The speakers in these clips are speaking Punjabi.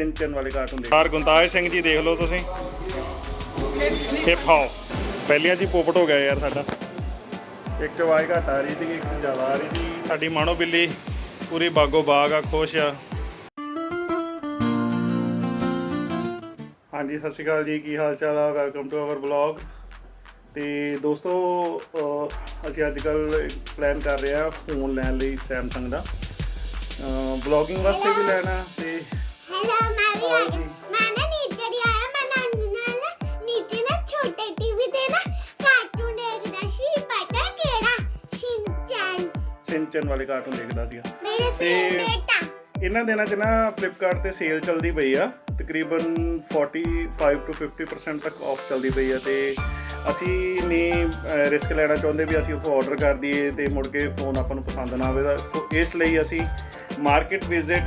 ਸਿੰਚਨ ਵਾਲੇ ਕਾਰਟੂਨ ਦੇਖ। ਯਾਰ ਗੁੰਤਾਜ ਸਿੰਘ ਜੀ ਦੇਖ ਲਓ ਤੁਸੀਂ। ਹਿਪ ਹੌਪ ਪਹਿਲੀਆਂ ਜੀ ਪੋਪਟ ਹੋ ਗਿਆ ਯਾਰ ਸਾਡਾ। ਇੱਕ ਚ ਆਵਾਜ਼ ਘੱਟ ਆ ਰਹੀ ਸੀ ਇੱਕ ਜ਼ਿਆਦਾ ਆ ਰਹੀ ਸੀ ਸਾਡੀ ਮਾਣੋ ਬਿੱਲੀ ਪੂਰੀ ਬਾਗੋ ਬਾਗ ਆ ਖੁਸ਼ ਆ। ਹਾਂਜੀ ਸਤਿ ਸ਼੍ਰੀ ਅਕਾਲ ਜੀ ਕੀ ਹਾਲ ਚਾਲ ਆ? ਵੈਲਕਮ ਟੂ ਆਵਰ ਬਲੌਗ ਤੇ ਦੋਸਤੋ ਅਸੀਂ ਅੱਜ ਕੱਲ ਪਲਾਨ ਕਰ ਰਹੇ ਆ ਫੋਨ ਲੈਣ ਲਈ Samsung ਦਾ। ਬਲੌਗਿੰਗ ਵਾਸਤੇ ਵੀ ਲੈਣਾ ਤੇ ਮੈਂ ਵੀ ਆ ਹੋਰ ਗਈ। ਜੀ। ਮੈਂ ਨਾ ਨੀਚੇ ਦੀ ਆਇਆ ਮੈਂ ਨਾਨੀ ਨਾਲ ਨੀਚੇ ਨਾ ਛੋਟੇ ਟੀਵੀ ਤੇ ਨਾ ਕਾਰਟੂਨ ਦੇਖਦਾ ਸੀ ਪਤਾ ਕਿਹੜਾ? ਸ਼ਿਨਚੈਨ ਸਿੰਚਨ ਵਾਲੇ ਕਾਰਟੂਨ ਦੇਖਦਾ ਸੀਗਾ। ਮੇਰੇ ਤੇ- ਫੇਵਰੇਟ ਆ। ਇਹਨਾਂ ਦਿਨਾਂ 'ਚ ਨਾ ਫਲਿੱਪਕਾਰਟ ਤੇ ਸੇਲ ਚੱਲਦੀ ਪਈ ਆ ਤਕਰੀਬਨ 45 ਤੋਂ 50% ਤੱਕ ਆਫ ਚੱਲਦੀ ਪਈ ਆ ਤੇ ਅਸੀਂ ਨਹੀਂ ਰਿਸਕ ਲੈਣਾ ਚਾਹੁੰਦੇ ਵੀ ਅਸੀਂ ਉਹ ਆਰਡਰ ਕਰ ਦਈਏ ਤੇ ਮੁੜ ਕੇ ਫੋਨ ਆਪਾਂ ਨੂੰ ਪਸੰਦ ਨਾ ਆਵੇ ਸੋ ਇਸ ਲਈ ਅਸੀਂ ਮਾਰਕੀਟ ਵਿਜ਼ਿਟ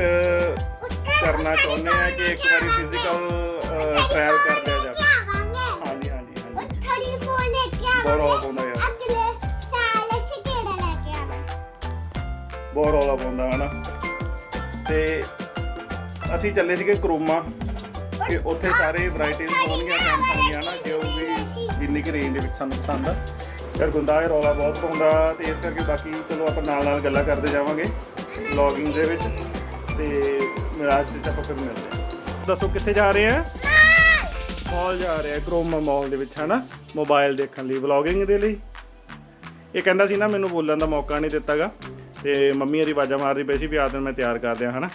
ਕਰਨਾ ਚਾਹੁੰਦੇ ਆ ਕਿ ਇੱਕ ਵਾਰੀ ਫਿਜ਼ੀਕਲ ਟ੍ਰਾਇਲ ਕਰ ਲਿਆ ਜਾਵੇ। ਹਾਂਜੀ ਹਾਂਜੀ ਹਾਂਜੀ। ਉੱਥੜੀ ਫੋਨ ਲੈ ਕੇ ਆਵਾਂਗੇ। ਯਾਰ। ਅਗਲੇ ਸਾਲ ਅਸੀਂ ਕਿਹੜਾ ਲੈ ਕੇ ਆਵਾਂਗੇ? ਬਹੁਤ ਰੌਲਾ ਪਾਉਂਦਾ ਹਨਾ? ਤੇ ਅਸੀਂ ਚੱਲੇ ਸੀਗੇ ਕਰੋਮਾ ਕਿ ਉੱਥੇ ਸਾਰੇ ਵੈਰਾਈਟੀਆਂ ਹੋਣਗੀਆਂ Samsung ਦੀਆਂ ਨਾ ਜੋ ਵੀ ਜਿੰਨੀ ਕਿ ਰੇਂਜ ਦੇ ਵਿੱਚ ਸਾਨੂੰ ਪਸੰਦ ਆ। ਯਾਰ ਗੁੰਦਾ ਇਹ ਰੌਲਾ ਬਹੁਤ ਪਾਉਂਦਾ ਤੇ ਇਸ ਕਰਕੇ ਬਾਕੀ ਚਲੋ ਆਪਾਂ ਨਾਲ ਨਾਲ ਗੱਲਾਂ ਕਰਦੇ ਜਾਵਾਂਗੇ ਵਲੌਗਿੰਗ ਦੇ ਵਿੱਚ ਤੇ ਮਿਰਾਜ ਤੇ ਆਪਾਂ ਫਿਰ ਮਿਲਦੇ ਹਾਂ। ਦੱਸੋ ਕਿੱਥੇ ਜਾ ਰਹੇ ਆ? ਮਾਲ ਜਾ ਰਹੇ ਆ ਕਰੋਮਾ ਮਾਲ ਦੇ ਵਿੱਚ ਹਨਾ? ਮੋਬਾਈਲ ਦੇਖਣ ਲਈ ਵਲੌਗਿੰਗ ਦੇ ਲਈ। ਇਹ ਕਹਿੰਦਾ ਸੀ ਨਾ ਮੈਨੂੰ ਬੋਲਣ ਦਾ ਮੌਕਾ ਨਹੀਂ ਦਿੱਤਾਗਾ। ਤੇ ਮੰਮੀ ਇਹਦੀ ਆਵਾਜ਼ਾਂ ਮਾਰਦੀ ਪਈ ਸੀ ਵੀ ਆ ਦਿਨ ਮੈਂ ਤਿਆਰ ਕਰ ਦਿਆਂ, ਹਨਾ?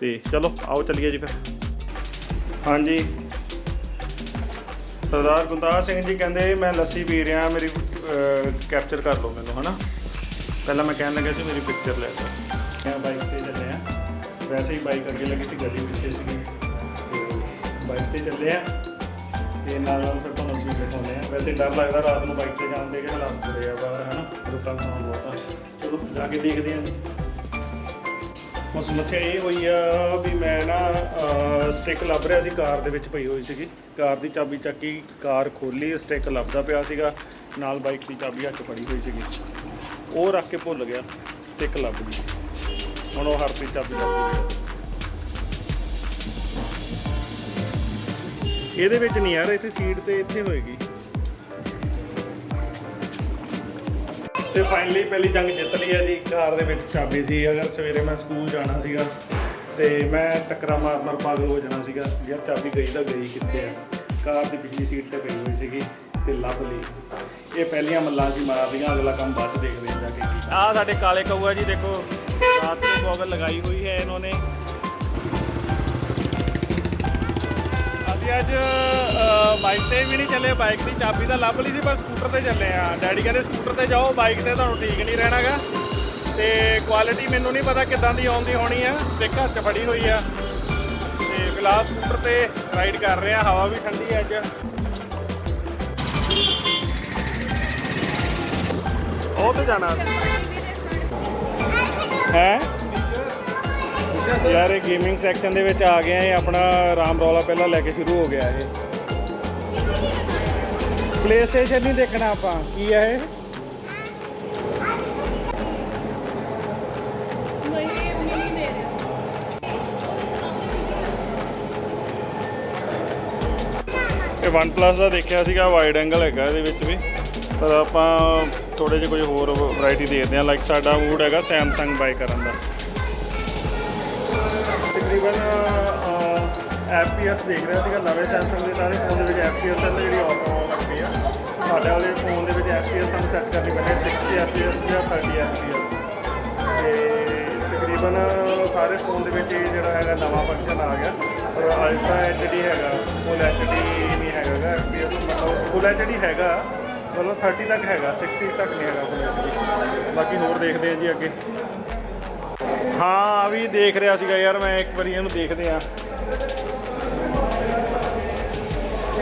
ਤੇ ਚਲੋ, ਆਓ ਚੱਲੀਏ ਜੀ ਫਿਰ। ਹਾਂਜੀ। ਸਰਦਾਰ ਗੁਰਦਾਸ ਸਿੰਘ ਜੀ ਕਹਿੰਦੇ, ਮੈਂ ਲੱਸੀ ਪੀ ਰਿਹਾ, ਮੇਰੀ ਕੈਪਚਰ ਕਰ ਲਓ ਮੈਨੂੰ, ਹਨਾ? ਪਹਿਲਾਂ ਮੈਂ ਕਹਿਣ ਲੱਗਾ ਸੀ, ਮੇਰੀ ਪਿਕਚਰ ਲੈ ਲਓ। ਮੈਂ ਬਾਈਕ ਤੇ ਚੱਲੇ ਆ ਵੈਸੇ ਹੀ ਬਾਈਕ ਅੱਗੇ ਲੱਗੀ ਸੀ, ਗੱਡੀ ਪਿੱਛੇ ਸੀ ਬਾਈਕ ਤੇ ਚੱਲੇ ਆ ਤੇ ਨਾਲ ਨਾਲ ਫਿਰ ਤੁਹਾਨੂੰ ਅਸੀਂ ਦਿਖਾਉਂਦੇ ਆ ਵੈਸੇ ਡਰ ਲੱਗਦਾ ਰਾਤ ਨੂੰ ਬਾਈਕ ਤੇ ਜਾਣ ਦੇ ਕਿ ਹਾਲਾਤ ਬੁਰੇ ਆ ਬਾਹਰ, ਹਨਾ? ਲੋਕਾਂ ਦਾ ਬਹੁਤ ਆ। ਚਲੋ, ਜਾ ਕੇ ਦੇਖਦੇ ਆ। ਜੀ ਸਮੱਸਿਆ ਇਹ ਹੋਈ ਆ ਵੀ ਮੈਂ ਨਾ ਸਟਿਕ ਲੱਭ ਰਿਹਾ ਸੀ ਕਾਰ ਦੇ ਵਿੱਚ ਪਈ ਹੋਈ ਸੀਗੀ। ਕਾਰ ਦੀ ਚਾਬੀ ਚੱਕੀ ਕਾਰ ਖੋਲੀ ਸਟਿਕ ਲੱਭਦਾ ਪਿਆ ਸੀਗਾ। ਨਾਲ ਬਾਈਕ ਦੀ ਚਾਬੀ ਹੱਥ ਫੜੀ ਹੋਈ ਸੀਗੀ। ਉਹ ਰੱਖ ਕੇ ਭੁੱਲ ਗਿਆ ਸਟਿਕ ਲੱਭ ਗਈ। ਹੁਣ ਉਹ ਹਰਪ੍ਰੀਤ ਚਾਬੀ ਲੱਭਦੀ ਹੈ ਇਹਦੇ ਵਿੱਚ ਨਹੀਂ ਯਾਰ, ਇੱਥੇ ਸੀਟ ਤੇ ਇੱਥੇ ਹੋਏਗੀ। ਤੇ ਫਾਈਨਲੀ ਪਹਿਲੀ ਜੰਗ ਜਿੱਤ ਲਈ ਹੈ ਜੀ। ਕਾਰ ਦੇ ਵਿੱਚ ਚਾਬੀ ਸੀ। ਅਗਰ ਸਵੇਰੇ ਮੈਂ ਸਕੂਲ ਜਾਣਾ ਸੀਗਾ ਤੇ ਮੈਂ ਟੱਕਰਾ ਮਾਰ ਮਾਰ ਪਾਗਲ ਹੋ ਜਾਣਾ ਸੀਗਾ। ਯਾਰ ਚਾਬੀ ਗਈ ਤਾਂ ਗਈ ਕਿੱਥੇ ਆ? ਕਾਰ ਦੀ ਪਿਛਲੀ ਸੀਟ ਤੇ ਪਈ ਹੋਈ ਸੀਗੀ ਤੇ ਲੱਭ ਲਈ। ਇਹ ਪਹਿਲੀਆਂ ਮੱਲਾਂ ਜੀ ਮਾਰਦੀਆਂ ਅਗਲਾ ਕੰਮ ਬਾਅਦ 'ਚ ਦੇਖਦੇ ਹਾਂ ਜਾ ਕੇ। ਆ ਸਾਡੇ ਕਾਲੇ ਕਊਆ ਜੀ, ਦੇਖੋ। ਰਾਤ ਨੂੰ ਗੋਗਲ ਲਗਾਈ ਹੋਈ ਹੈ ਇਹਨਾਂ ਨੇ। ਅਸੀਂ ਅੱਜ ਬਾਈਕ ਤੇ ਵੀ ਨਹੀਂ ਚੱਲੇ ਬਾਈਕ ਦੀ ਚਾਬੀ ਤਾਂ ਲੱਭ ਲਈ ਸੀ ਪਰ ਸਕੂਟਰ ਤੇ ਚੱਲੇ ਆ। ਡੈਡੀ ਕਹਿੰਦੇ ਸਕੂਟਰ ਤੇ ਜਾਓ ਬਾਈਕ ਤੇ ਤੁਹਾਨੂੰ ਠੀਕ ਨਹੀਂ ਰਹਿਣਾਗਾ। ਤੇ ਕੁਆਲਿਟੀ ਮੈਨੂੰ ਨਹੀਂ ਪਤਾ ਕਿੱਦਾਂ ਦੀ ਆਉਂਦੀ ਹੋਣੀ ਆ। ਸਟਿਕ ਹੱਥ 'ਚ ਫੜੀ ਹੋਈ ਆ। ਤੇ ਗਲਾਸ ਸਕੂਟਰ ਤੇ ਰਾਈਡ ਕਰ ਰਹੇ ਆ ਹਵਾ ਵੀ ਠੰਡੀ ਹੈ ਅੱਜ। ਉਹ ਤੇ ਜਾਣਾ। ਹੈ? ਯਾਰ ਇਹ ਗੇਮਿੰਗ ਸੈਕਸ਼ਨ ਦੇ ਵਿੱਚ ਆ ਗਏ ਆ, ਇਹ ਆਪਣਾ ਰਾਮ ਰੌਲਾ ਪਹਿਲਾਂ ਲੈ ਕੇ ਸ਼ੁਰੂ ਹੋ ਗਿਆ ਇਹ। ਪਲੇ ਸਟੇਸ਼ਨ ਨਹੀਂ ਦੇਖਣਾ ਆਪਾਂ, ਕੀ ਹੈ ਇਹ? ਇਹ OnePlus ਦਾ ਦੇਖਿਆ ਸੀਗਾ ਵਾਈਡ ਐਂਗਲ ਹੈਗਾ ਇਹਦੇ ਵਿੱਚ ਵੀ। ਪਰ ਆਪਾਂ ਥੋੜੇ ਜਿਹੇ ਕੁਝ ਹੋਰ ਵੈਰਾਈਟੀ ਦੇਖਦੇ ਹਾਂ ਲਾਈਕ ਸਾਡਾ ਮੂਡ ਹੈਗਾ Samsung ਬਾਈ ਕਰਨ ਦਾ। ਤਕਰੀਬਨ FPS ਦੇਖ ਰਿਹਾ ਸੀਗਾ ਨਵੇਂ Samsung ਦੇ ਸਾਰੇ ਫੋਨ ਦੇ ਵਿੱਚ FPS ਹੈ ਜਿਹੜੀ ਆਫ ਆਉਣ ਲੱਗ ਪਈ ਆ। ਸਾਡੇ ਵਾਲੇ ਫੋਨ ਦੇ ਵਿੱਚ FPS ਸਾਨੂੰ ਸੈੱਟ ਕਰਨੀ ਪੈਣੀ ਹੈ 60 FPS ਜਾਂ 30 FPS ਤੇ ਤਕਰੀਬਨ ਸਾਰੇ ਫੋਨ ਦੇ ਵਿੱਚ ਇਹ ਜਿਹੜਾ ਹੈਗਾ ਨਵਾਂ ਫੰਕਸ਼ਨ ਆ ਗਿਆ। ਪਰ ਅਲਟਰਾ ਐਚਡੀ ਹੈਗਾ ਫੁੱਲ ਐਚਡੀ ਨਹੀਂ ਹੈਗਾ ਗਾ, FPS ਮਤਲਬ ਫੁੱਲ ਐਚਡੀ ਹੈਗਾ ਮਤਲਬ 30 ਤੱਕ ਹੈਗਾ 60 ਤੱਕ ਨਹੀਂ ਹੈਗਾ ਫੁੱਲ ਐਚਡੀ ਬਾਕੀ ਹੋਰ ਦੇਖਦੇ ਆ ਜੀ ਅੱਗੇ। ਹਾਂ ਆ ਵੀ ਦੇਖ ਰਿਹਾ ਸੀਗਾ ਯਾਰ ਮੈਂ ਇੱਕ ਵਾਰੀ ਇਹਨੂੰ ਦੇਖਦੇ ਆ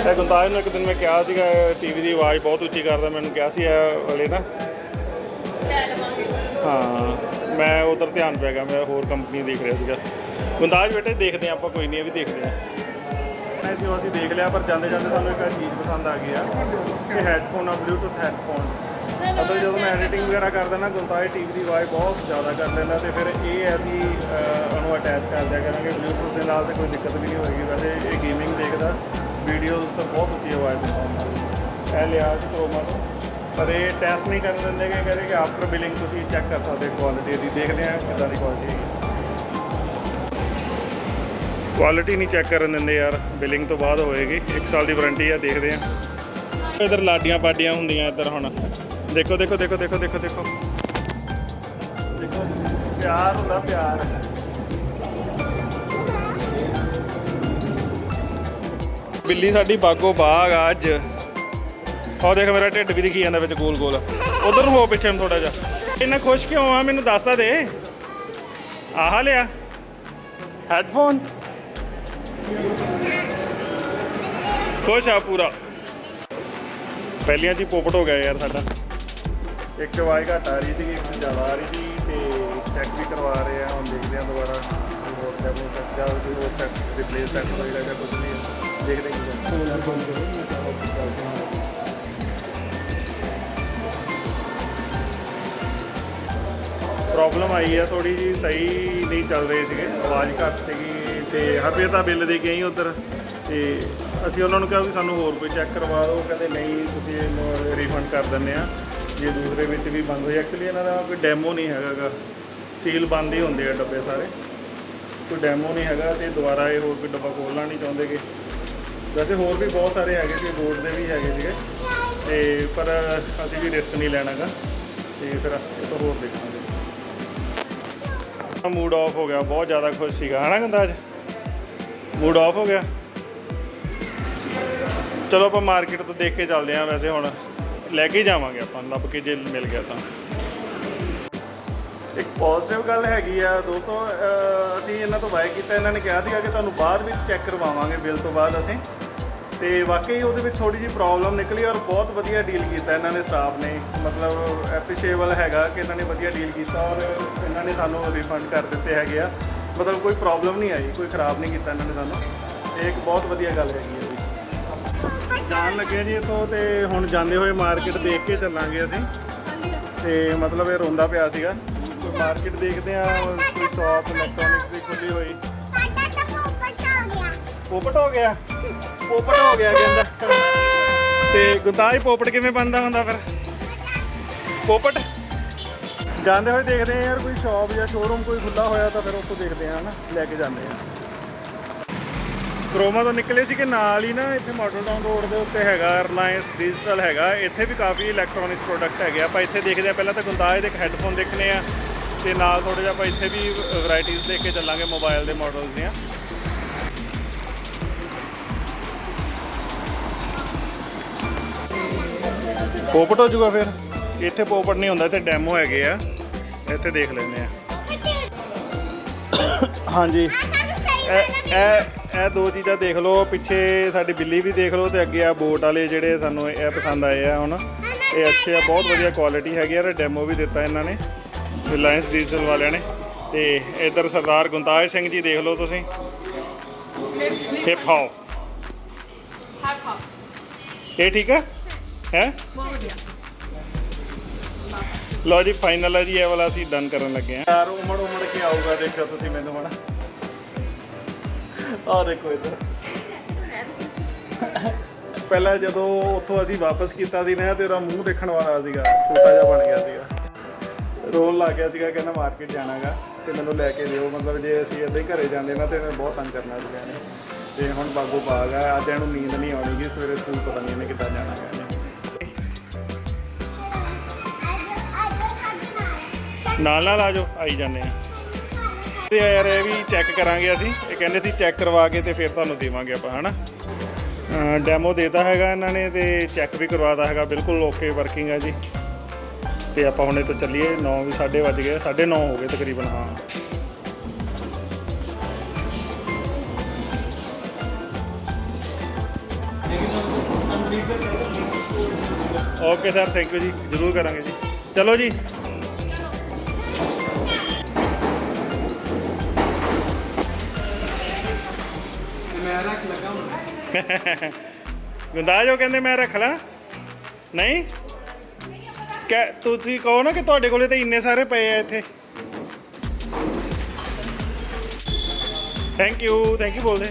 ਇਹ ਗੁੰਦਾਜ ਨੂੰ ਇੱਕ ਦਿਨ ਮੈਂ ਕਿਹਾ ਸੀਗਾ ਟੀਵੀ ਦੀ ਆਵਾਜ਼ ਬਹੁਤ ਉੱਚੀ ਕਰਦਾ ਮੈਨੂੰ ਕਿਹਾ ਸੀ ਇਹ ਵਾਲੇ ਨਾ। ਹਾਂ ਮੈਂ ਉਧਰ ਧਿਆਨ ਪੈ ਗਿਆ ਮੈਂ ਹੋਰ ਕੰਪਨੀ ਦੇਖ ਰਿਹਾ ਸੀਗਾ। ਗੁੰਦਾਜ ਬੇਟੇ ਦੇਖਦੇ ਆਪਾਂ ਕੋਈ ਨਹੀਂ ਇਹ ਵੀ ਦੇਖਦੇ ਆ ਆਏ ਸੀ, ਉਹ ਅਸੀਂ ਦੇਖ ਲਿਆ, ਪਰ ਜਾਂਦੇ ਜਾਂਦੇ ਸਾਨੂੰ ਇੱਕ ਚੀਜ਼ ਪਸੰਦ ਆ ਗਈ ਆ, ਕਿ ਹੈੱਡਫੋਨ ਆ ਬਲੂਟੁੱਥ ਹੈੱਡਫੋਨ ਮਤਲਬ ਜਦੋਂ ਮੈਂ ਐਡੀਟਿੰਗ ਵਗੈਰਾ ਕਰਦਾ ਨਾ ਗੁੰਤਾਏ ਟੀਵੀ ਦੀ ਆਵਾਜ਼ ਬਹੁਤ ਜ਼ਿਆਦਾ ਕਰ ਲੈਂਦਾ ਤੇ ਫਿਰ ਇਹ ਅਸੀਂ ਉਹਨੂੰ ਅਟੈਚ ਕਰ ਦਿਆ ਕਰਾਂਗੇ। ਬਲੂਟੁੱਥ ਦੇ ਨਾਲ ਤੇ ਕੋਈ ਦਿੱਕਤ ਵੀ ਨਹੀਂ ਹੋਏਗੀ। ਵੈਸੇ ਇਹ ਗੇਮਿੰਗ ਦੇਖਦਾ ਵੀਡੀਓਜ਼ ਉੱਤੇ ਬਹੁਤ ਉੱਚੀ ਆਵਾਜ਼ ਦਿੰਦਾ ਇਹ ਲਿਆ ਸੀ ਕਰੋਮਾ ਤੋਂ ਪਰ ਇਹ ਟੈਸਟ ਨਹੀਂ ਕਰਨ ਦਿੰਦੇ ਕਿ ਕਹਿੰਦੇ ਕਿ ਆਫਟਰ ਬਿਲਿੰਗ ਤੁਸੀਂ ਚੈੱਕ ਕਰ ਸਕਦੇ ਕੁਆਲਿਟੀ ਦੀ। ਦੇਖਦੇ ਆ ਕਿੱਦਾਂ ਦੀ ਕੁਆਲਿਟੀ ਹੈਗੀ। ਕੁਆਲਿਟੀ ਨਹੀਂ ਚੈੱਕ ਕਰਨ ਦਿੰਦੇ ਯਾਰ ਬਿਲਿੰਗ ਤੋਂ ਬਾਅਦ ਹੋਏਗੀ 1 ਸਾਲ ਦੀ ਵਾਰੰਟੀ ਆ, ਦੇਖਦੇ ਆ। ਇਧਰ ਲਾਡੀਆਂ ਪਾਡੀਆਂ ਹੁੰਦੀਆਂ ਇੱਧਰ ਹੁਣ। ਦੇਖੋ ਦੇਖੋ ਦੇਖੋ ਦੇਖੋ ਦੇਖੋ ਦੇਖੋ। ਦੇਖੋ, ਪਿਆਰ ਹੁੰਦਾ, ਪਿਆਰ। ਬਿੱਲੀ ਸਾਡੀ ਬਾਗੋ ਬਾਗ ਆ ਅੱਜ। ਉਹ ਦੇਖ, ਮੇਰਾ ਢਿੱਡ ਵੀ ਦਿਖੀ ਜਾਂਦਾ ਵਿੱਚ ਗੋਲ ਗੋਲ। ਉਧਰ ਨੂੰ ਹੋ ਪਿੱਛੇ ਨੂੰ ਥੋੜਾ ਜਿਹਾ। ਇੰਨਾ ਖੁਸ਼ ਕਿਉਂ ਆ? ਮੈਨੂੰ ਦੱਸ ਤਾਂ ਦੇ। ਆਹ ਲਿਆ। ਹੈਡਫੋਨ ਖੁਸ਼ ਆ ਪੂਰਾ। ਪਹਿਲੀਆਂ ਚ ਹੀ ਪੋਪਟ ਹੋ ਗਿਆ ਯਾਰ ਸਾਡਾ। ਇੱਕ ਆਵਾਜ਼ ਘੱਟ ਆ ਰਹੀ ਸੀ ਇੱਕ ਜ਼ਿਆਦਾ ਆ ਰਹੀ ਸੀ ਤੇ ਚੈੱਕ ਵੀ ਕਰਵਾ ਰਹੇ ਆ, ਹੁਣ ਦੇਖਦੇ ਆ ਦੁਬਾਰਾ ਹੋਰ ਡੈਮੋ ਚੈੱਕ ਜਾਂ ਕੋਈ ਹੋਰ ਚੈੱਕ ਰਿਪਲੇਸ ਚੈੱਕ ਹੋਏਗਾ ਜਾਂ ਕੁਝ ਨਹੀਂ ਦੇਖਦੇ ਹਾਂ ਪ੍ਰੋਬਲਮ ਆਈ ਆ ਥੋੜੀ ਜੀ ਸਹੀ ਨਹੀਂ ਚੱਲ ਰਹੇ ਸੀਗੇ, ਆਵਾਜ਼ ਘੱਟ ਸੀਗੀ। ਤੇ ਹਰਪੇ ਤਾਂ ਬਿੱਲ ਦੇ ਕੇ ਹੀ ਉਧਰ ਤੇ ਅਸੀਂ ਉਹਨਾਂ ਨੂੰ ਕਿਹਾ ਵੀ ਸਾਨੂੰ ਹੋਰ ਕੋਈ ਚੈੱਕ ਕਰਵਾ ਦਿਓ ਕਹਿੰਦੇ ਨਹੀਂ, ਤੁਸੀਂ ਇਹਨੂੰ ਰੀਫੰਡ ਕਰ ਦਿੰਦੇ ਆ ਜੇ ਦੂਸਰੇ ਵਿੱਚ ਵੀ ਬੰਦ ਹੋਈ ਐਕਚੁਅਲੀ ਇਹਨਾਂ ਦਾ ਕੋਈ ਡੈਮੋ ਨਹੀਂ ਹੈਗਾਗਾ। ਸੀਲ ਬੰਦ ਹੀ ਹੁੰਦੇ ਆ ਡੱਬੇ ਸਾਰੇ। ਕੋਈ ਡੈਮੋ ਨਹੀਂ ਹੈਗਾ ਤੇ ਦੁਬਾਰਾ ਇਹ ਹੋਰ ਕੋਈ ਡੱਬਾ ਖੋਲਣਾ ਨਹੀਂ ਚਾਹੁੰਦੇਗੇ ਵੈਸੇ ਹੋਰ ਵੀ ਬਹੁਤ ਸਾਰੇ ਹੈਗੇ ਸੀ ਬੋਰਡ ਦੇ ਵੀ ਹੈਗੇ ਸੀਗੇ। ਤੇ ਪਰ ਅਸੀਂ ਵੀ ਰਿਸਕ ਨਹੀਂ ਲੈਣਾਗਾ। ਤੇ ਫਿਰ ਇਹ ਤੋਂ ਹੋਰ ਦੇਖਾਂਗੇ। ਮੂਡ ਆਫ ਹੋ ਗਿਆ, ਬਹੁਤ ਜ਼ਿਆਦਾ ਖੁਸ਼ ਸੀਗਾ। ਹਨਾ ਗੰਦਾ ਅੱਜ? ਮੂਡ ਆਫ ਹੋ ਗਿਆ? ਚਲੋ ਆਪਾਂ ਮਾਰਕੀਟ ਤੋਂ ਦੇਖ ਕੇ ਚੱਲਦੇ ਆਂ ਵੈਸੇ ਹੁਣ। ਲੈ ਕੇ ਜਾਵਾਂਗੇ ਆਪਾਂ, ਲੱਭ ਕੇ ਜੇ ਮਿਲ ਗਿਆ ਤਾਂ। ਇੱਕ ਪੋਜ਼ਿਟਿਵ ਗੱਲ ਹੈਗੀ ਆ, ਦੋਸਤੋ ਅਸੀਂ ਇਹਨਾਂ ਤੋਂ ਬਾਏ ਕੀਤਾ, ਇਹਨਾਂ ਨੇ ਕਿਹਾ ਸੀਗਾ ਕਿ ਤੁਹਾਨੂੰ ਬਾਅਦ ਵਿੱਚ ਚੈੱਕ ਕਰਵਾਵਾਂਗੇ ਬਿੱਲ ਤੋਂ ਬਾਅਦ ਅਸੀਂ। ਤੇ ਵਾਕਈ ਉਹਦੇ ਵਿੱਚ ਥੋੜੀ ਜਿਹੀ ਪ੍ਰੋਬਲਮ ਨਿਕਲੀ ਔਰ ਬਹੁਤ ਵਧੀਆ ਡੀਲ ਕੀਤਾ ਇਹਨਾਂ ਨੇ ਸਟਾਫ ਨੇ। ਮਤਲਬ ਐਪਰੀਸ਼ੀਏਬਲ ਹੈਗਾ ਕਿ ਇਹਨਾਂ ਨੇ ਵਧੀਆ ਡੀਲ ਕੀਤਾ ਔਰ ਇਹਨਾਂ ਨੇ ਸਾਨੂੰ ਰਿਫੰਡ ਕਰ ਦਿੱਤੇ ਹੈਗੇ ਆ। ਮਤਲਬ ਕੋਈ ਪ੍ਰੋਬਲਮ ਨਹੀਂ ਆਈ, ਕੋਈ ਖਰਾਬ ਨਹੀਂ ਕੀਤਾ ਇਹਨਾਂ ਨੇ ਸਾਨੂੰ। ਇਹ ਇੱਕ ਬਹੁਤ ਵਧੀਆ ਗੱਲ ਹੈਗੀ ਹੈ ਜੀ। ਜਾਣ ਲੱਗੇ ਜੀ ਇੱਥੋਂ ਤੇ ਹੁਣ ਜਾਂਦੇ ਹੋਏ ਮਾਰਕੀਟ ਦੇਖ ਕੇ ਚੱਲਾਂਗੇ ਅਸੀਂ। ਤੇ ਮਤਲਬ ਇਹ ਰੋਂਦਾ ਪਿਆ ਸੀਗਾ। ਕੋਈ ਮਾਰਕੀਟ ਦੇਖਦੇ ਆ ਕੋਈ ਸ਼ਾਪ ਇਲੈਕਟ੍ਰੋਨਿਕਸ ਦੀ ਖੁੱਲੀ ਹੋਈ। ਪੋਪਟ ਹੋ ਗਿਆ। ਪੋਪਟ ਹੋ ਗਿਆ ਕਹਿੰਦਾ ਤੇ ਗੁੰਦਾਈ ਪੋਪਟ ਕਿਵੇਂ ਬਣਦਾ ਹੁੰਦਾ ਫਿਰ? ਪੋਪਟ? ਜਾਂਦੇ ਹੋਏ ਦੇਖਦੇ ਆ ਯਾਰ ਕੋਈ ਸ਼ਾਪ ਜਾਂ ਸ਼ੋਰੂਮ ਕੋਈ ਖੁੱਲਾ ਹੋਇਆ ਤਾਂ ਫਿਰ ਉੱਥੋਂ ਦੇਖਦੇ ਆ ਹਨਾ ਲੈ ਕੇ ਜਾਂਦੇ ਆ ਕਰੋਮਾ ਤੋਂ ਨਿਕਲੇ ਸੀ ਕਿ ਨਾਲ ਹੀ ਨਾ ਇੱਥੇ ਮਾਡਲ ਟਾਊਨ ਰੋਡ ਦੇ ਉੱਤੇ ਹੈਗਾ ਰਿਲਾਇੰਸ ਡਿਜੀਟਲ ਹੈਗਾ ਇੱਥੇ ਵੀ ਕਾਫੀ ਇਲੈਕਟ੍ਰੋਨਿਕਸ ਪ੍ਰੋਡਕਟ ਹੈਗੇ ਆ। ਆਪਾਂ ਇੱਥੇ ਦੇਖਦੇ ਆ ਪਹਿਲਾਂ ਤਾਂ ਗੁੰਦਾਏ ਦੇ ਇੱਕ ਹੈੱਡਫੋਨ ਦੇਖਣੇ ਆ ਤੇ ਨਾਲ ਥੋੜਾ ਜਿਹਾ ਆਪਾਂ ਇੱਥੇ ਵੀ ਵੈਰਾਈਟੀਆਂ ਦੇਖ ਕੇ ਚੱਲਾਂਗੇ ਮੋਬਾਈਲ ਦੇ ਮਾਡਲਸ ਦੀਆਂ। ਪੋਪਟ ਹੋ ਜਾਊਗਾ ਫਿਰ? ਇੱਥੇ ਪੋਪਟ ਨਹੀਂ ਹੁੰਦਾ ਇੱਥੇ ਡੈਮੋ ਹੈਗੇ ਆ। ਇੱਥੇ ਦੇਖ ਲੈਂਦੇ ਆ। ਹਾਂਜੀ। ਇਹ ਇਹ ਇਹ ਦੋ ਚੀਜ਼ਾਂ ਦੇਖ ਲਓ ਪਿੱਛੇ ਸਾਡੀ ਬਿੱਲੀ ਵੀ ਦੇਖ ਲਓ ਤੇ ਅੱਗੇ ਆ ਬੋਟ ਵਾਲੇ ਜਿਹੜੇ ਸਾਨੂੰ ਇਹ ਪਸੰਦ ਆਏ ਆ ਹੁਣ। ਇਹ ਅੱਛੇ ਆ ਬਹੁਤ ਵਧੀਆ ਕੁਆਲਿਟੀ ਹੈਗੀ ਆ ਡੈਮੋ ਵੀ ਦਿੱਤਾ ਇਹਨਾਂ ਨੇ ਰਿਲਾਇੰਸ ਡੀਜ਼ਲ ਵਾਲਿਆਂ ਨੇ। ਤੇ ਇਧਰ ਸਰਦਾਰ ਗੁੰਤਾਜ ਸਿੰਘ ਜੀ ਦੇਖ ਲਓ ਤੁਸੀਂ। ਹਿਪ ਹਾਪ ਹਾਪ ਇਹ ਠੀਕ ਹੈ ਹੈ? ਬਹੁਤ ਵਧੀਆ। ਲਓ ਜੀ ਫਾਈਨਲ ਹੈ ਜੀ, ਇਹ ਵਾਲਾ ਅਸੀਂ ਡਨ ਕਰਨ ਲੱਗੇ ਆ ਯਾਰ, ਉਮੜ ਉਮੜ ਕੇ ਆਊਗਾ ਦੇਖੋ ਤੁਸੀਂ ਮੈਨੂੰ ਹੁਣ। ਆਹ ਦੇਖੋ ਇੱਧਰ। ਪਹਿਲਾਂ ਜਦੋਂ ਉੱਥੋਂ ਅਸੀਂ ਵਾਪਸ ਕੀਤਾ ਸੀ ਨਾ, ਤੇ ਉਹਦਾ ਮੂੰਹ ਦੇਖਣ ਵਾਲਾ ਸੀਗਾ, ਛੋਟਾ ਜਿਹਾ ਬਣ ਗਿਆ ਸੀਗਾ। ਰੋਲ ਲੱਗ ਗਿਆ ਸੀਗਾ, ਕਹਿੰਦਾ ਮਾਰਕੀਟ ਜਾਣਾਗਾ, ਤੇ ਮੈਨੂੰ ਲੈ ਕੇ ਦਿਓ। ਮਤਲਬ ਜੇ ਅਸੀਂ ਇੱਦਾਂ ਹੀ ਘਰੇ ਜਾਂਦੇ ਨਾ, ਤੇ ਮੈਂ ਬਹੁਤ ਤੰਗ ਕਰਨਾ ਸੀਗਾ ਇਹਨੇ। ਤੇ ਹੁਣ ਬਾਗੋ ਬਾਗ ਆ, ਅੱਜ ਇਹਨੂੰ ਨੀਂਦ ਨਹੀਂ ਆਉਣੀ ਗੀ, ਸਵੇਰੇ ਸਕੂਲ ਪਤਾ ਨਹੀਂ ਇਹਨੇ ਕਿੱਦਾਂ ਜਾਣਾ ਹੈ ਨਾਲ ਨਾਲ ਆ ਜਾਓ, ਆਈ ਜਾਂਦੇ ਆ। ਤੇ ਯਾਰ, ਇਹ ਵੀ ਚੈੱਕ ਕਰਾਂਗੇ ਅਸੀਂ। ਇਹ ਕਹਿੰਦੇ ਸੀ ਚੈੱਕ ਕਰਵਾ ਕੇ ਤੇ ਫਿਰ ਤੁਹਾਨੂੰ ਦੇਵਾਂਗੇ ਆਪਾਂ, ਹਨਾ? ਡੈਮੋ ਦੇਤਾ ਹੈਗਾ ਇਹਨਾਂ ਨੇ ਤੇ ਚੈੱਕ ਵੀ ਕਰਵਾਤਾ ਹੈਗਾ, ਬਿਲਕੁਲ ਓਕੇ ਵਰਕਿੰਗ ਆ ਜੀ। ਤੇ ਆਪਾਂ ਹੁਣੇ ਤੋਂ ਚੱਲੀਏ 9 ਵੀ 9:30 ਵੱਜ ਗਏ 9:30 ਹੋ ਗਏ ਤਕਰੀਬਨ, ਹਾਂ। ਓਕੇ ਸਰ ਥੈਂਕ ਯੂ ਜੀ, ਜ਼ਰੂਰ ਕਰਾਂਗੇ ਜੀ। ਚਲੋ ਜੀ। ਮੈਂ ਰੱਖ ਲੱਗਾ ਹੁਣ। ਗੁੰਦਾਜ ਉਹ ਕਹਿੰਦੇ ਮੈਂ ਰੱਖ ਲਾਂ। ਨਹੀਂ? ਕਿ ਤੁਸੀਂ ਕਹੋ ਨਾ ਕਿ ਤੁਹਾਡੇ ਕੋਲੇ ਤਾਂ ਇੰਨੇ ਸਾਰੇ ਪਏ ਆ ਇੱਥੇ। ਥੈਂਕ ਯੂ ਥੈਂਕ ਯੂ ਬੋਲਦੇ।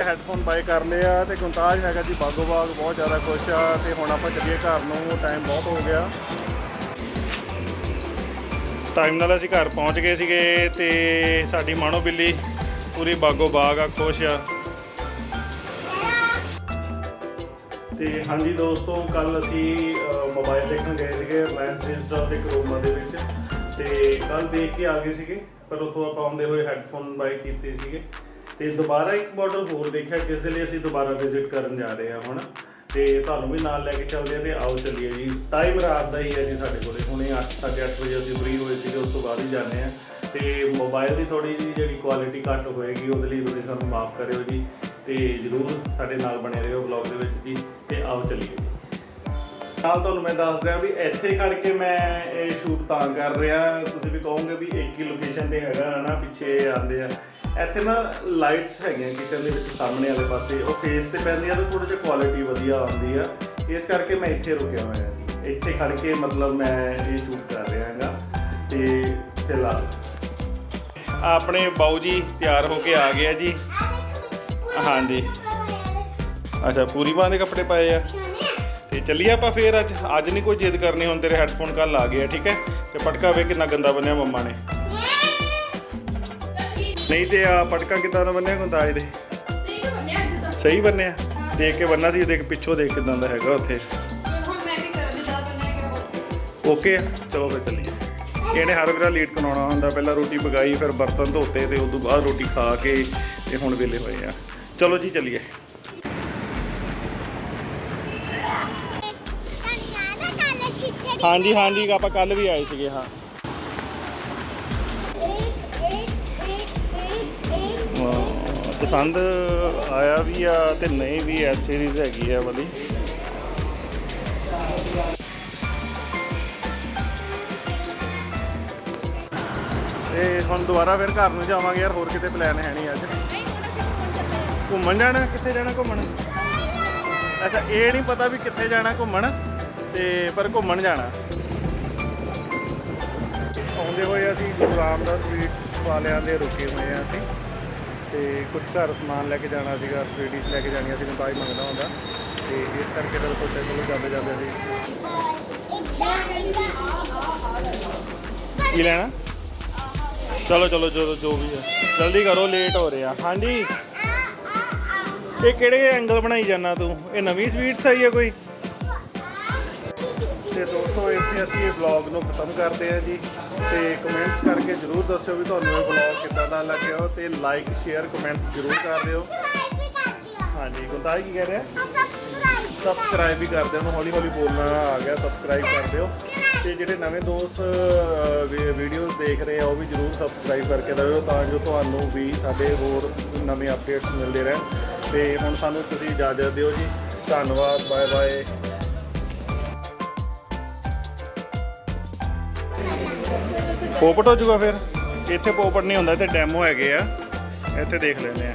ਹੈੱਡਫੋਨ ਬਾਏ ਕਰ ਲਿਆ ਤੇ ਗੁੰਤਾਜ ਹੈਗਾ ਜੀ ਬਾਗੋ ਬਾਗ ਬਹੁਤ ਜ਼ਿਆਦਾ ਖੁਸ਼ ਆ ਤੇ ਹੁਣ ਆਪਾਂ ਚੱਲੀਏ ਘਰ ਨੂੰ ਟਾਈਮ ਬਹੁਤ ਹੋ ਗਿਆ। ਟਾਈਮ ਨਾਲ ਅਸੀਂ ਘਰ ਪਹੁੰਚ ਗਏ ਸੀਗੇ ਤੇ ਸਾਡੀ ਮਾਣੋ ਬਿੱਲੀ ਪੂਰੀ ਬਾਗੋ ਬਾਗ ਆ, ਖੁਸ਼ ਆ। ਤੇ ਹਾਂਜੀ ਦੋਸਤੋ ਕੱਲ ਅਸੀਂ ਮੋਬਾਈਲ ਦੇਖਣ ਗਏ ਸੀਗੇ ਰਿਲਾਇੰਸ ਡਿਜੀਟਲ ਦੇ ਕਰੋਮਾ ਦੇ ਵਿੱਚ। ਤੇ ਕੱਲ ਦੇਖ ਕੇ ਆ ਗਏ ਸੀਗੇ, ਪਰ ਉੱਥੋਂ ਆਪਾਂ ਆਉਂਦੇ ਹੋਏ ਹੈੱਡਫੋਨ ਬਾਈ ਕੀਤੇ ਸੀਗੇ। ਤੇ ਦੁਬਾਰਾ ਇੱਕ ਮਾਡਲ ਹੋਰ ਦੇਖਿਆ, ਜਿਸ ਦੇ ਲਈ ਅਸੀਂ ਦੁਬਾਰਾ ਵਿਜ਼ਿਟ ਕਰਨ ਜਾ ਰਹੇ ਹਾਂ ਹੁਣ। ਤੇ ਤੁਹਾਨੂੰ ਵੀ ਨਾਲ ਲੈ ਕੇ ਚੱਲਦੇ ਆ ਤੇ ਆਓ ਚੱਲੀਏ ਜੀ। ਟਾਈਮ ਰਾਤ ਦਾ ਹੀ ਹੈ ਜੀ ਸਾਡੇ ਕੋਲੇ। ਹੁਣੇ 8:30 ਵਜੇ ਅਸੀਂ ਫ੍ਰੀ ਹੋਏ ਸੀਗੇ, ਉਸ ਤੋਂ ਬਾਅਦ ਹੀ ਜਾਂਦੇ ਆ। ਤੇ ਮੋਬਾਈਲ ਦੀ ਥੋੜੀ ਜੀ ਜਿਹੜੀ ਕੁਆਲਿਟੀ ਘੱਟ ਹੋਏਗੀ, ਉਹਦੇ ਲਈ ਤੁਸੀਂ ਸਾਨੂੰ ਮਾਫ ਕਰਿਓ ਜੀ। ਤੇ ਜਰੂਰ ਸਾਡੇ ਨਾਲ ਬਣੇ ਰਹੋ ਵਲੌਗ ਦੇ ਵਿੱਚ ਜੀ, ਤੇ ਆਓ ਚੱਲੀਏ ਜੀ। ਨਾਲ ਤੁਹਾਨੂੰ ਮੈਂ ਦੱਸ ਦਿਆਂ ਵੀ ਇੱਥੇ ਖੜ ਕੇ ਮੈਂ ਇਹ ਸ਼ੂਟ ਤਾਂ ਕਰ ਰਿਹਾ। ਤੁਸੀਂ ਵੀ ਕਹੋਗੇ ਵੀ ਇੱਕ ਹੀ ਲੋਕੇਸ਼ਨ ਤੇ ਹੈਗਾ ਨਾ ਪਿੱਛੇ ਆਉਂਦੇ ਆ। ਇੱਥੇ ਨਾ ਲਾਈਟਸ ਹੈਗੀਆਂ ਕਿਚਨ ਦੇ ਵਿੱਚ ਸਾਹਮਣੇ ਵਾਲੇ ਪਾਸੇ। ਉਹ ਫੇਸ ਤੇ ਪੈਂਦੀਆਂ ਤਾਂ ਥੋੜੀ ਜਿਹੀ ਕੁਆਲਿਟੀ ਵਧੀਆ ਆਉਂਦੀ ਆ। ਇਸ ਕਰਕੇ ਮੈਂ ਇੱਥੇ ਰੁਕਿਆ ਹੋਇਆ। ਇੱਥੇ ਖੜ ਕੇ ਮਤਲਬ ਮੈਂ ਇਹ ਸ਼ੂਟ ਕਰ ਰਿਹਾ ਹੈਗਾ। ਤੇ ਫਿਲਹਾਲ ਆਪਣੇ ਬਾਊ ਜੀ ਤਿਆਰ ਹੋ ਕੇ ਆ ਗਏ ਆ ਜੀ। ਹਾਂਜੀ। ਅੱਛਾ ਪੂਰੀ ਬਾਂਹ ਦੇ ਕੱਪੜੇ ਪਾਏ ਆ? ਚੱਲੀਏ ਆਪਾਂ ਫੇਰ ਅੱਜ। ਅੱਜ ਨਹੀਂ ਕੋਈ ਜਿੱਦ ਕਰਨੀ, ਹੁਣ ਤੇਰੇ ਹੈੱਡਫੋਨ ਕੱਲ ਆ ਗਏ ਆ, ਠੀਕ ਹੈ? ਤੇ ਪਟਕਾ ਵੇ ਕਿੰਨਾ ਗੰਦਾ ਬੰਨਿਆ ਮੰਮਾ ਨੇ। ਨਹੀਂ ਤੇ ਆ ਪਟਕਾ ਕਿਦਾਂ ਦਾ ਬੰਨਿਆ ਗੁੰਦਾਜ ਦੇ? ਸਹੀ ਬੰਨਿਆ? ਦੇਖ ਕੇ ਬੰਨਾ ਸੀ, ਦੇਖ ਪਿੱਛੋਂ ਦੇਖ ਕਿਦਾਂ ਦਾ ਹੈਗਾ ਉੱਥੇ। ਓਕੇ ਆ, ਚਲੋ ਫਿਰ ਚੱਲੀਏ। ਇਹਨੇ ਹਰ ਵਾਰ ਲੇਟ ਕਰਾਉਣਾ ਹੁੰਦਾ, ਪਹਿਲਾਂ ਰੋਟੀ ਪਕਾਈ, ਫਿਰ ਬਰਤਨ ਧੋਤੇ ਤੇ ਉਸ ਤੋਂ ਬਾਅਦ ਰੋਟੀ ਖਾ ਕੇ ਤੇ ਹੁਣ ਵੇਲੇ ਹੋਏ ਆ। ਚਲੋ ਜੀ, ਚੱਲੀਏ। ਹਾਂਜੀ ਹਾਂਜੀ, ਆਪਾਂ ਕੱਲ ਵੀ ਆਏ ਸੀਗੇ, ਹਾਂ। ਪਸੰਦ ਆਇਆ ਵੀ ਆ ਤੇ ਨਹੀਂ ਵੀ ਐਸ ਸੀਰੀਜ਼ ਹੈਗੀ ਆ ਵਾਲੀ। ਤੇ ਹੁਣ ਦੁਬਾਰਾ ਫਿਰ ਘਰ ਨੂੰ ਜਾਵਾਂਗੇ ਯਾਰ, ਹੋਰ ਕਿਤੇ ਪਲਾਨ ਹੈ ਨਹੀਂ ਅੱਜ। ਘੁੰਮਣ ਜਾਣਾ, ਕਿੱਥੇ ਜਾਣਾ ਘੁੰਮਣ? ਅੱਛਾ, ਇਹ ਨਹੀਂ ਪਤਾ ਵੀ ਕਿੱਥੇ ਜਾਣਾ ਘੁੰਮਣ। ਤੇ ਪਰ ਘੁੰਮਣ ਜਾਣਾ। ਆਉਂਦੇ ਹੋਏ ਅਸੀਂ ਗੁਰਦਾਮ ਦਾ ਸਵੀਟ ਵਾਲਿਆਂ ਦੇ ਰੁਕੇ ਹੋਏ ਆ ਅਸੀਂ। ਤੇ ਕੁਝ ਘਰ ਸਮਾਨ ਲੈ ਕੇ ਜਾਣਾ ਸੀਗਾ ਸਵੀਟੀਜ਼ ਲੈ ਕੇ ਜਾਣੀਆਂ ਸੀ ਮੈਂ ਤਾਂ ਹੀ ਮੰਗਦਾ ਹੁੰਦਾ। ਤੇ ਇਸ ਕਰਕੇ ਤਾਂ ਸੋਚਿਆ ਚਲੋ ਜਾਂਦੇ ਜਾਂਦੇ ਸੀ ਕੀ ਲੈਣਾ? ਚਲੋ ਚਲੋ, ਜੋ ਜੋ ਵੀ ਹੈ। ਜਲਦੀ ਕਰੋ ਲੇਟ ਹੋ ਰਿਹਾ ਹਾਂਜੀ। ਇਹ ਕਿਹੜੇ ਐਂਗਲ ਬਣਾਈ ਜਾਣਾ ਤੂੰ? ਇਹ ਨਵੀਂ ਸਵੀਟਸ ਆਈ ਹੈ ਕੋਈ? ਤੇ ਦੋਸਤੋ, ਇੱਥੇ ਅਸੀਂ ਇਹ ਵਲੌਗ ਨੂੰ ਖਤਮ ਕਰਦੇ ਹਾਂ ਜੀ ਤੇ ਕਮੈਂਟਸ ਕਰਕੇ ਜਰੂਰ ਦੱਸਿਓ ਵੀ ਤੁਹਾਨੂੰ ਇਹ ਵਲੌਗ ਕਿੱਦਾਂ ਦਾ ਲੱਗਿਆ ਤੇ ਲਾਈਕ ਸ਼ੇਅਰ ਕਮੈਂਟ ਜਰੂਰ ਕਰ ਦਿਓ। ਹਾਂਜੀ, ਗੁਰਦਾਸ ਕੀ ਕਹਿ ਰਿਹਾ? ਸਬਸਕ੍ਰਾਈਬ ਵੀ ਕਰ ਦਿਓ ਉਹਨੂੰ, ਹੌਲੀ ਹੌਲੀ ਬੋਲਣਾ ਆ ਗਿਆ ਸਬਸਕ੍ਰਾਈਬ ਕਰ ਦਿਓ। ਤੇ ਜਿਹੜੇ ਨਵੇਂ ਦੋਸਤ ਵੀਡੀਓਜ਼ ਦੇਖ ਰਹੇ ਆ, ਉਹ ਵੀ ਜਰੂਰ ਸਬਸਕ੍ਰਾਈਬ ਕਰਕੇ ਦਿਓ ਤਾਂ ਜੋ ਤੁਹਾਨੂੰ ਵੀ ਸਾਡੇ ਹੋਰ ਨਵੇਂ ਅਪਡੇਟਸ ਮਿਲਦੇ ਰਹਿਣ। ਤੇ ਹੁਣ ਸਾਨੂੰ ਤੁਸੀਂ ਇਜਾਜ਼ਤ ਦਿਓ ਜੀ। ਧੰਨਵਾਦ ਬਾਏ ਬਾਏ ਪੋਪਟ ਹੋ ਜਾਊਗਾ ਫਿਰ? ਇੱਥੇ ਪੋਪਟ ਨਹੀਂ ਹੁੰਦਾ, ਇੱਥੇ ਡੈਮੋ ਹੈਗੇ ਆ। ਇੱਥੇ ਦੇਖ ਲੈਂਦੇ ਆ।